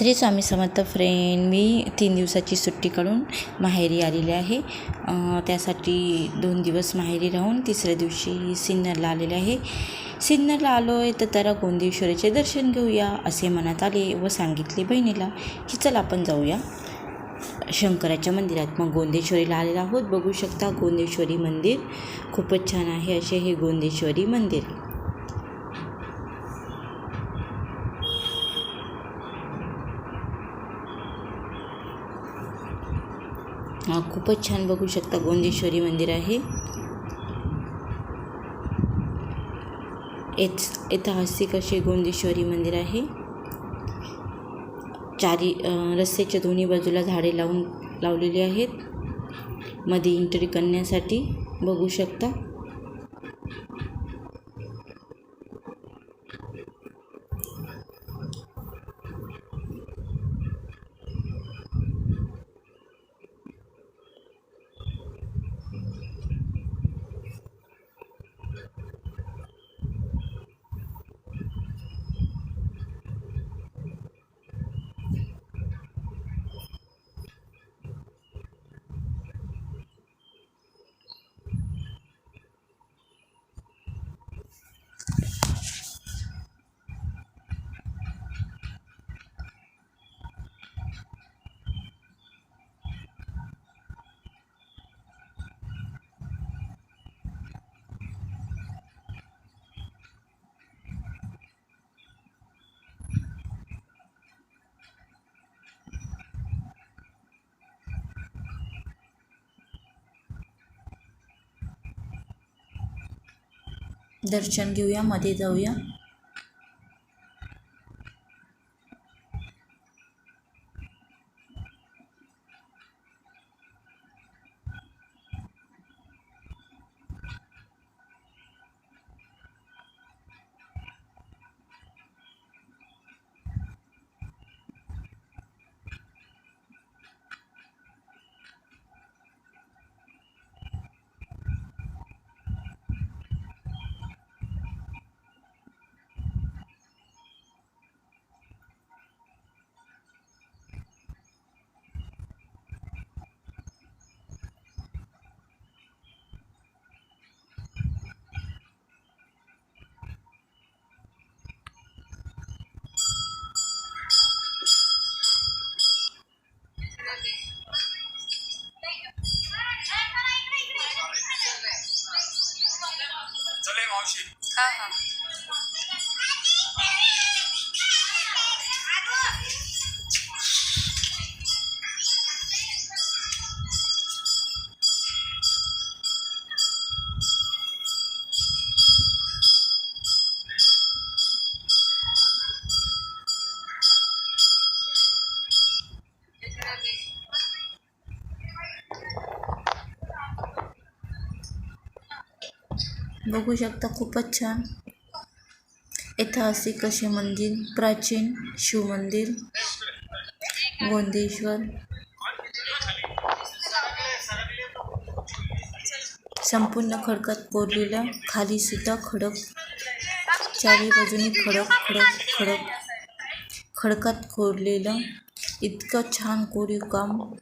Shri Swami Samarth friend मी तीन दिवसाची सुट्टी काढून माहेरी आलेली आहे. त्यासाठी दोन दिवस माहेरी राहून तिसऱ्या दिवशी सिन्नरला आलेले आहे. सिन्नरला आलो आहे तर त्याला गोंदेश्वरीचे दर्शन घेऊया असे मनात आले व सांगितले बहिणीला की चल आपण जाऊया. शंकराच्या मंदिरात मग गोंदेश्वरीला आलेलो आहोत. बघू शकता गोंदेश्वरी मंदिर खूपच छान आहे. असे हे गोंदेश्वरी मंदिर. खूपच छान बघू शकता गोंदेश्वरी मंदिर आहे. एच ऐतिहासिक असे गोंदेश्वरी मंदिर आहे. चारी रस्त्याच्या दोन्ही बाजूला झाडे लावून लावलेली आहेत. मध्ये एंट्री करण्यासाठी बघू शकता. दर्शन घेऊया मध्ये जाऊया. बघू शकता खूपच छान. ऐतिहासिक असे मंदिर प्राचीन शिवमंदिर गोंदेश्वर. संपूर्ण खडकात कोरलेलं खाली सुद्धा खडक. चारी बाजूनी खडक खडक खडक. खडकात कोरलेलं इतकं छान कोरीव काम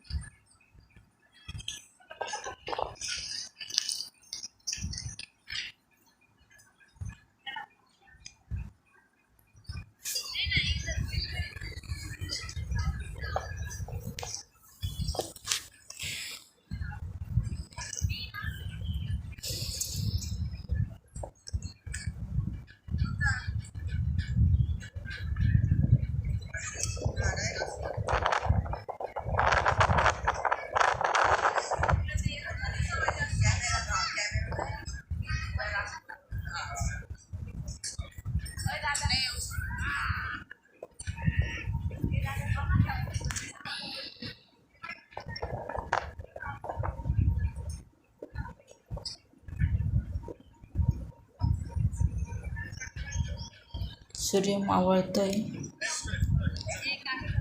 सूर्य मावळतोय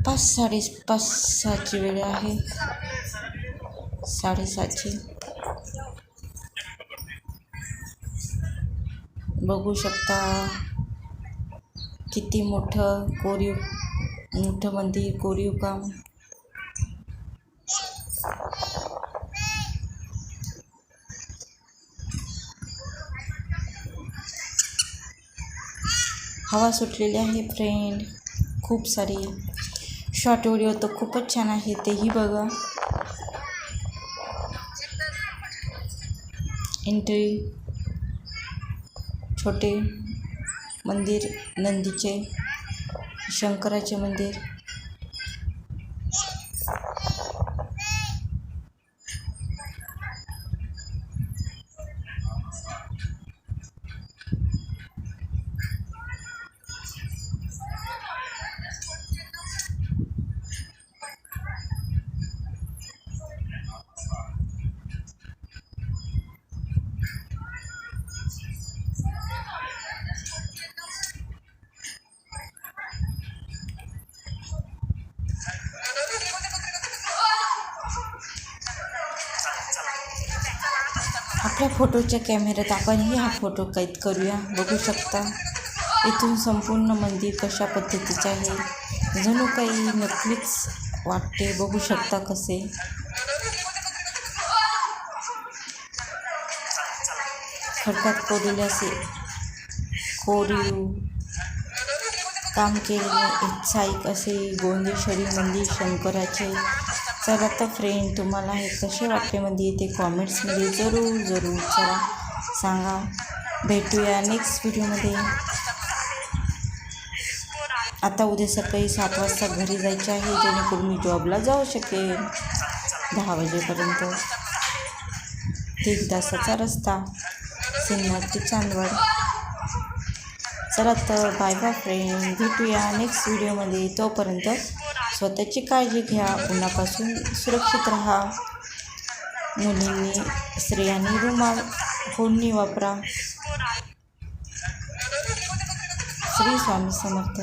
पाच साडे पाच सहाची वेळ आहे. साडेसातची बघू शकता किती मोठं कोरीव मोठं मंदिर कोरीव काम. हवा सुटलेली आहे फ्रेंड खूप सारी. शॉर्ट व्हिडिओ तर खूपच छान आहे तेही बघा. एंट्री छोटे मंदिर नंदीचे शंकराचे मंदिर. या फोटोच्या कॅमेऱ्यात आपणही हा फोटो कैद करूया. बघू शकता इथून संपूर्ण मंदिर कशा पद्धतीचे आहे. जणू काही नक्कीच वाटते बघू शकता कसे. खडकात कोरलेले असे कोरीव काम केलेले उत्साहिक असे गोंदेश्वरी मंदिर शंकराचे चला तर फ्रेंड तुम्हाला हे कसे वाटते? म्हणजे ते कॉमेंट्समध्ये जरूर जरूर चला सांगा. भेटूया नेक्स्ट व्हिडिओमध्ये आता उद्या सकाळी सात वाजता घरी जायचे आहे जेणेकरून मी जॉबला जाऊ शकेन. दहा वाजेपर्यंत. तीन तासाचा रस्ता. सिन्नर ते चांदवड. चला तर बाय बाय फ्रेंड भेटूया नेक्स्ट व्हिडिओमध्ये तोपर्यंत स्वतःची काळजी घ्या उन्हापासून सुरक्षित राहा. मुलींनी स्त्रियांनी रुमाल फोडणी वापरा. श्री स्वामी समर्थ.